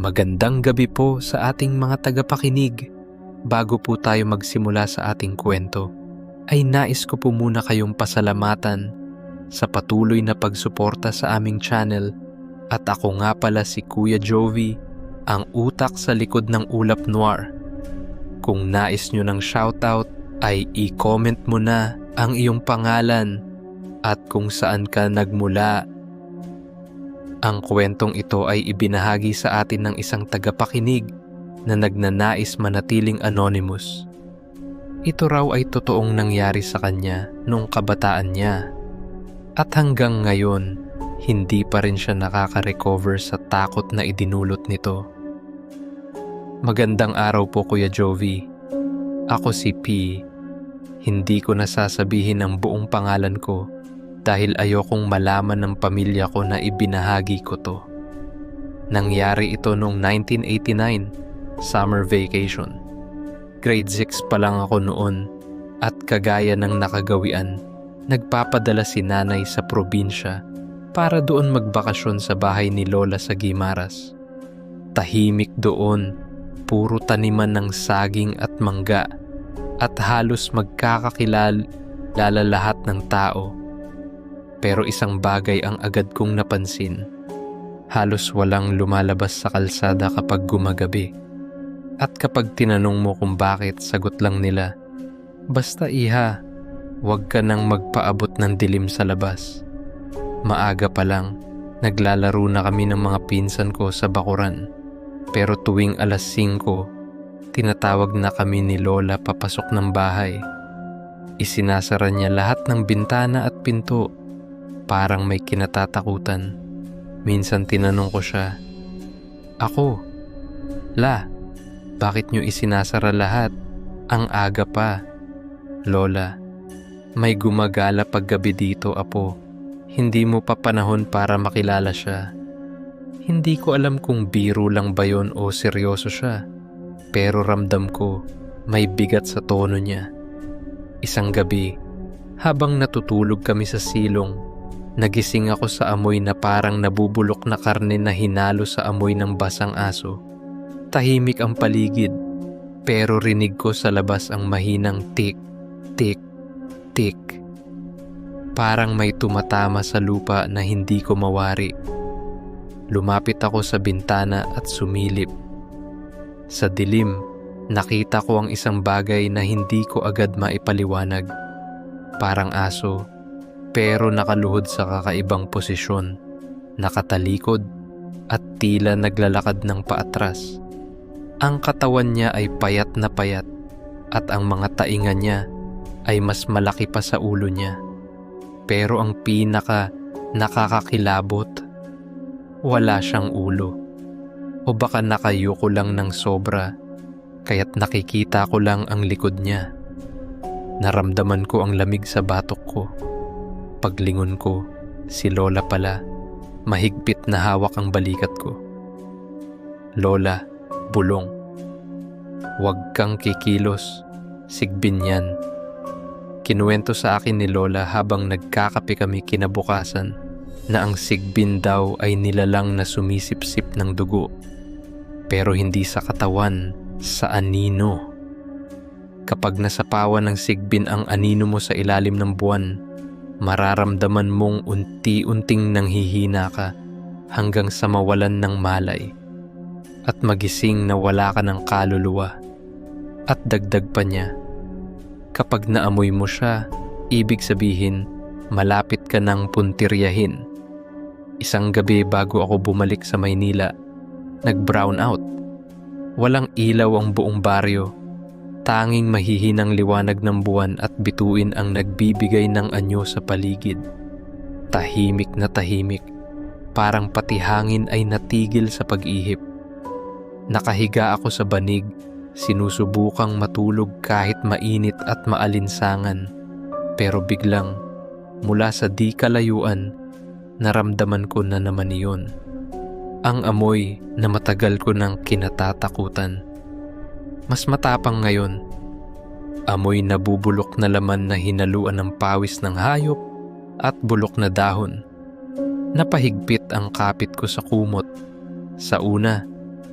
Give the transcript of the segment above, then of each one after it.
Magandang gabi po sa ating mga tagapakinig. Bago po tayo magsimula sa ating kwento, ay nais ko po muna kayong pasalamatan sa patuloy na pagsuporta sa aming channel at ako nga pala si Kuya Jovi, ang utak sa likod ng Ulap Noir. Kung nais nyo ng shoutout ay i-comment mo na ang iyong pangalan at kung saan ka nagmula. Ang kwentong ito ay ibinahagi sa atin ng isang tagapakinig na nagnanais manatiling anonymous. Ito raw ay totoong nangyari sa kanya noong kabataan niya. At hanggang ngayon, hindi pa rin siya nakaka-recover sa takot na idinulot nito. Magandang araw po Kuya Jovi. Ako si P. Hindi ko nasasabihin ang buong pangalan ko dahil ayokong malaman ng pamilya ko na ibinahagi ko to. Nangyari ito noong 1989 summer vacation. Grade 6 pa lang ako noon at kagaya ng nakagawian, nagpapadala si nanay sa probinsya para doon magbakasyon sa bahay ni Lola sa Gimaras. Tahimik doon, puro taniman ng saging at mangga at halos magkakakilala lahat ng tao. Pero isang bagay ang agad kong napansin. Halos walang lumalabas sa kalsada kapag gumagabi. At kapag tinanong mo kung bakit, sagot lang nila, Basta iha, huwag ka nang magpaabot ng dilim sa labas. Maaga pa lang, naglalaro na kami ng mga pinsan ko sa bakuran. Pero tuwing alas 5, tinatawag na kami ni Lola papasok ng bahay. Isinasara niya lahat ng bintana at pinto, parang may kinatatakutan. Minsan tinanong ko siya, Ako, La, bakit nyo isinasara lahat? Ang aga pa. Lola, may gumagala paggabi dito, apo. Hindi mo pa panahon para makilala siya. Hindi ko alam kung biro lang ba yon o seryoso siya. Pero ramdam ko, may bigat sa tono niya. Isang gabi, habang natutulog kami sa silong, nagising ako sa amoy na parang nabubulok na karne na hinalo sa amoy ng basang aso. Tahimik ang paligid, pero rinig ko sa labas ang mahinang tik, tik, tik. Parang may tumatama sa lupa na hindi ko mawari. Lumapit ako sa bintana at sumilip. Sa dilim, nakita ko ang isang bagay na hindi ko agad maipaliwanag. Parang aso, pero nakaluhod sa kakaibang posisyon, nakatalikod, at tila naglalakad ng paatras. Ang katawan niya ay payat na payat at ang mga tainga niya ay mas malaki pa sa ulo niya. Pero ang pinaka nakakakilabot, wala siyang ulo. O baka nakayuko lang ng sobra kaya't nakikita ko lang ang likod niya. Naramdaman ko ang lamig sa batok ko. Paglingon ko, si Lola pala, mahigpit na hawak ang balikat ko. Lola, bulong. Huwag kang kikilos, sigbin yan. Kinuwento sa akin ni Lola habang nagkakape kami kinabukasan na ang sigbin daw ay nilalang na sumisipsip ng dugo pero hindi sa katawan, sa anino. Kapag nasapawan ng sigbin ang anino mo sa ilalim ng buwan, mararamdaman mong unti-unting nanghihina ka hanggang sa mawalan ng malay at magising na wala ka ng kaluluwa. At dagdag pa niya, kapag naamoy mo siya, ibig sabihin malapit ka ng puntiryahin. Isang gabi bago ako bumalik sa Maynila, nag-brown out. Walang ilaw ang buong baryo. Tanging mahihinang liwanag ng buwan at bituin ang nagbibigay ng anyo sa paligid. Tahimik na tahimik, parang pati hangin ay natigil sa pag-ihip. Nakahiga ako sa banig, sinusubukang matulog kahit mainit at maalinsangan. Pero biglang, mula sa di kalayuan, naramdaman ko na naman iyon. Ang amoy na matagal ko nang kinatatakutan. Mas matapang ngayon. Amoy na bubulok na laman na hinaluan ng pawis ng hayop at bulok na dahon. Napahigpit ang kapit ko sa kumot. Sa una,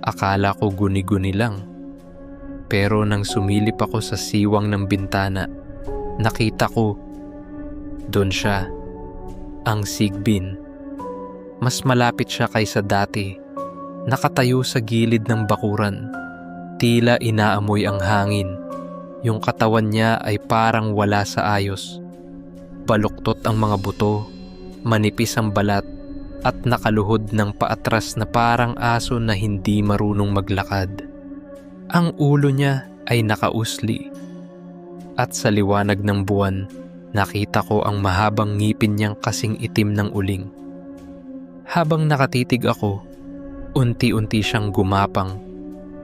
Akala ko guni-guni lang. Pero nang sumilip ako sa siwang ng bintana, nakita ko, doon siya, ang sigbin. Mas malapit siya kaysa dati, nakatayo sa gilid ng bakuran. Tila inaamoy ang hangin. Yung katawan niya ay parang wala sa ayos. Baluktot ang mga buto, manipis ang balat, at nakaluhod ng paatras na parang aso na hindi marunong maglakad. Ang ulo niya ay nakausli. At sa liwanag ng buwan, nakita ko ang mahabang ngipin niyang kasing itim ng uling. Habang nakatitig ako, unti-unti siyang gumapang,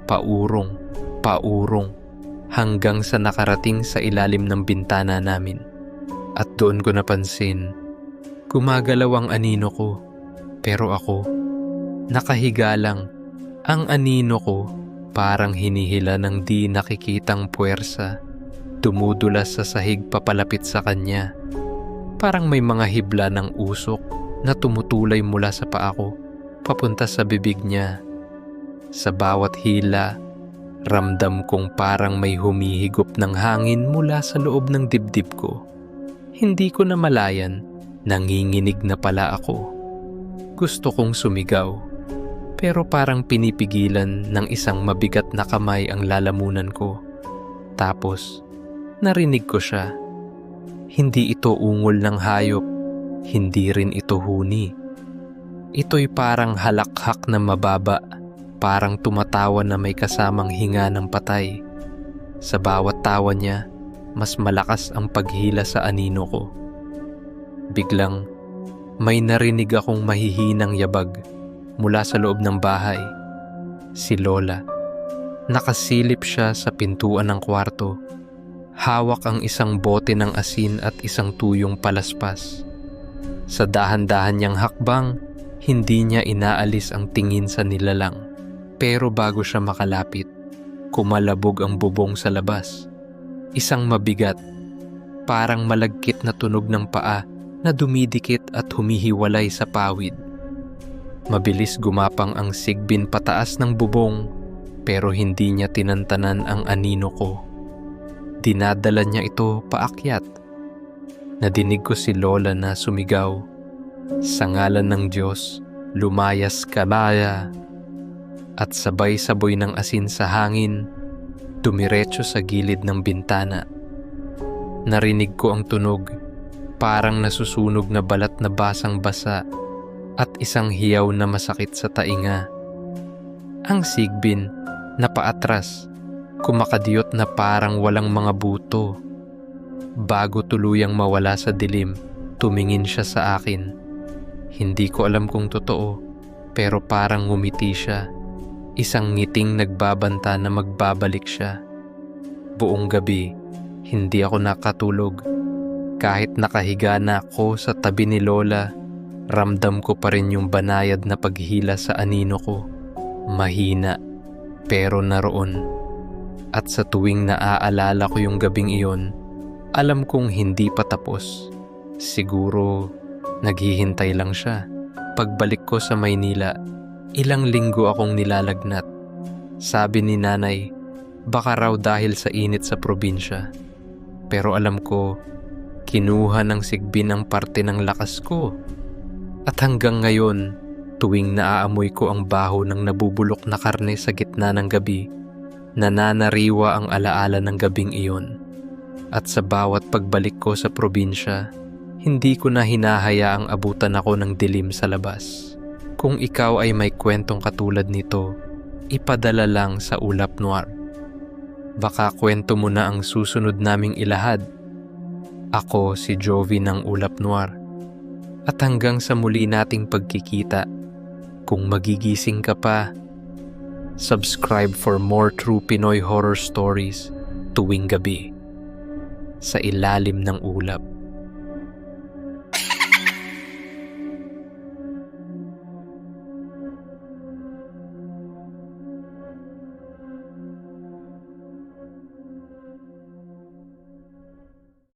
paurong, paurong, hanggang sa nakarating sa ilalim ng bintana namin. At doon ko napansin, gumagalaw ang anino ko, pero ako, nakahiga lang. Ang anino ko parang hinihila ng di nakikitang puwersa, dumudulas sa sahig papalapit sa kanya. Parang may mga hibla ng usok na tumutulay mula sa paa ko, papunta sa bibig niya. Sa bawat hila, ramdam kong parang may humihigop ng hangin mula sa loob ng dibdib ko. Hindi ko na malayan, nanginginig na pala ako. Gusto kong sumigaw, pero parang pinipigilan ng isang mabigat na kamay ang lalamunan ko. Tapos, narinig ko siya. Hindi ito ungol ng hayop, hindi rin ito huni. Ito'y parang halakhak na mababa, parang tumatawa na may kasamang hinga ng patay. Sa bawat tawa niya, mas malakas ang paghila sa anino ko. Biglang, may narinig akong mahihinang yabag mula sa loob ng bahay. Si Lola. Nakasilip siya sa pintuan ng kwarto. Hawak ang isang bote ng asin at isang tuyong palaspas. Sa dahan-dahan niyang hakbang, hindi niya inaalis ang tingin sa nilalang. Pero bago siya makalapit, kumalabog ang bubong sa labas. Isang mabigat, parang malagkit na tunog ng paa na dumidikit at humihiwalay sa pawid. Mabilis gumapang ang sigbin pataas ng bubong pero hindi niya tinantanan ang anino ko. Dinadala niya ito paakyat. Nadinig ko si Lola na sumigaw. Sa ngalan ng Diyos, lumayas ka baya. At sabay-saboy ng asin sa hangin, dumiretso sa gilid ng bintana. Narinig ko ang tunog, parang nasusunog na balat na basang basa at isang hiyaw na masakit sa tainga. Ang sigbin na paatras, kumakadiyot na parang walang mga buto. Bago tuluyang mawala sa dilim, tumingin siya sa akin. Hindi ko alam kung totoo, pero parang ngumiti siya. Isang ngiting nagbabanta na magbabalik siya. Buong gabi, hindi ako nakatulog. Kahit nakahiga na ako sa tabi ni Lola, ramdam ko pa rin yung banayad na paghila sa anino ko. Mahina, pero naroon. At sa tuwing naaalala ko yung gabing iyon, alam kong hindi pa tapos. Siguro, naghihintay lang siya. Pagbalik ko sa Maynila, ilang linggo akong nilalagnat. Sabi ni nanay, baka raw dahil sa init sa probinsya. Pero alam ko, kinuha ng sigbin ang parte ng lakas ko. At hanggang ngayon, tuwing naaamoy ko ang baho ng nabubulok na karne sa gitna ng gabi, nananariwa ang alaala ng gabing iyon. At sa bawat pagbalik ko sa probinsya, hindi ko na hinahayaang abutan ako ng dilim sa labas. Kung ikaw ay may kwentong katulad nito, ipadala lang sa Ulap Noir. Baka kwento mo na ang susunod naming ilahad. Ako si Jovi ng Ulap Noir. At hanggang sa muli nating pagkikita, kung magigising ka pa, subscribe for more true Pinoy horror stories tuwing gabi sa ilalim ng ulap.